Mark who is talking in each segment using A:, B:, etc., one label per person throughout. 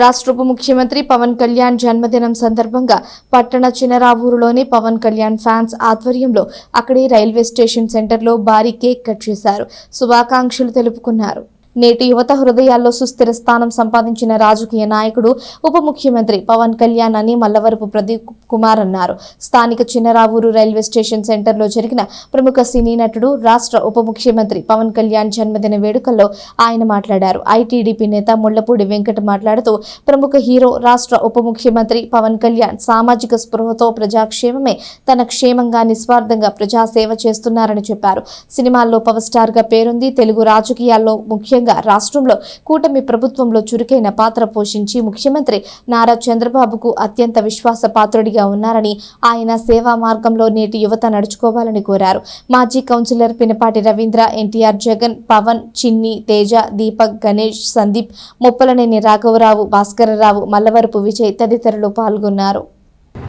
A: రాష్ట్ర ఉప ముఖ్యమంత్రి పవన్ కళ్యాణ్ జన్మదినం సందర్భంగా పట్టణ చినరావూరులోని పవన్ కళ్యాణ్ ఫ్యాన్స్ ఆధ్వర్యంలో అక్కడి రైల్వే స్టేషన్ సెంటర్లో భారీ కేక్ కట్ చేశారు. శుభాకాంక్షలు తెలుపుకున్నారు. నేటి యువత హృదయాల్లో సుస్థిర స్థానం సంపాదించిన రాజకీయ నాయకుడు ఉప ముఖ్యమంత్రి పవన్ కళ్యాణ్ అని మల్లవరపు ప్రదీప్ కుమార్ అన్నారు. స్థానిక చిన్నరావూరు రైల్వే స్టేషన్ సెంటర్లో జరిగిన ప్రముఖ సినీ నటుడు రాష్ట్ర ఉప ముఖ్యమంత్రి పవన్ కళ్యాణ్ జన్మదిన వేడుకల్లో ఆయన మాట్లాడారు. ఐటీడీపీ నేత ముళ్ళపూడి వెంకట మాట్లాడుతూ ప్రముఖ హీరో రాష్ట్ర ఉప ముఖ్యమంత్రి పవన్ కళ్యాణ్ సామాజిక స్పృహతో ప్రజాక్షేమమే తన క్షేమంగా నిస్వార్థంగా ప్రజాసేవ చేస్తున్నారని చెప్పారు. సినిమాల్లో పవర్ స్టార్గా పేరుంది తెలుగు రాజకీయాల్లో ముఖ్యంగా రాష్ట్రంలో కూటమి ప్రభుత్వంలో చురుకైన పాత్ర పోషించి ముఖ్యమంత్రి నారా చంద్రబాబుకు అత్యంత విశ్వాస పాత్రుడిగా ఉన్నారని ఆయన సేవా మార్గంలో నేటి యువత నడుచుకోవాలని కోరారు. మాజీ కౌన్సిలర్ పినపాటి రవీంద్ర ఎన్టీఆర్ జగన్ పవన్ చిన్ని తేజ దీపక్ గణేష్ సందీప్ ముప్పలనేని రాఘవరావు భాస్కరరావు మల్లవరపు విజయ్ తదితరులు పాల్గొన్నారు.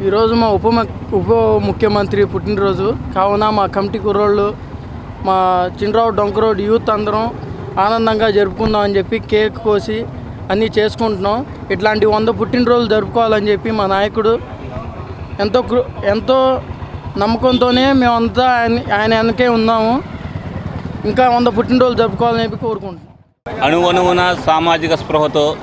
B: ఈరోజు మా ఉప ఉప ముఖ్యమంత్రి పుట్టినరోజు. కావున మా కమిటీ కుర్రోళ్ళు మా చిన్నరావు డొంకరోడ్ యూత్ అందరం ఆనందంగా జరుపుకుందాం అని చెప్పి కేక్ కోసి అన్నీ చేసుకుంటున్నాం. ఇట్లాంటి వంద పుట్టినరోజులు జరుపుకోవాలని చెప్పి మా నాయకుడు ఎంతో కృ- ఎంతో నమ్మకంతోనే మేమంతా ఆయన ఆయన వెనకే ఉన్నాము. ఇంకా వంద పుట్టినరోజులు జరుపుకోవాలని చెప్పి కోరుకుంటున్నాం.
C: అణువణువున సామాజిక స్పృహతో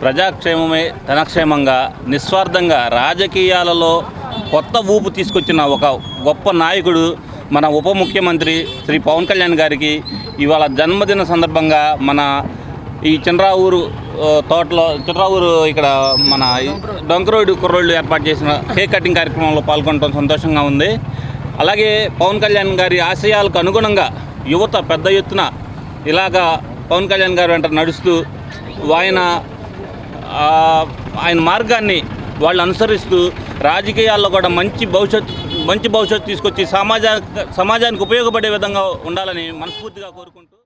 C: ప్రజాక్షేమమే ధనక్షేమంగా నిస్వార్థంగా రాజకీయాలలో కొత్త ఊపు తీసుకొచ్చిన ఒక గొప్ప నాయకుడు మన ఉప ముఖ్యమంత్రి శ్రీ పవన్ కళ్యాణ్ గారికి ఇవాళ జన్మదిన సందర్భంగా మన ఈ చిన్నరావూరు తోటలో చిన్నరావూరు ఇక్కడ మన ఈ కుర్రోళ్ళు ఏర్పాటు చేసిన కేక్ కటింగ్ కార్యక్రమంలో పాల్గొనడం సంతోషంగా ఉంది. అలాగే పవన్ కళ్యాణ్ గారి ఆశయాలకు అనుగుణంగా యువత పెద్ద ఎత్తున ఇలాగా పవన్ కళ్యాణ్ గారు వెంట నడుస్తూ ఆయన ఆయన మార్గాన్ని వాళ్ళు అనుసరిస్తూ రాజకీయాల్లో కూడా మంచి భవిష్యత్తు మంచి భవిష్యత్తు తీసుకొచ్చి సమాజానికి సమాజానికి ఉపయోగపడే విధంగా ఉండాలని మనస్ఫూర్తిగా కోరుకుంటూ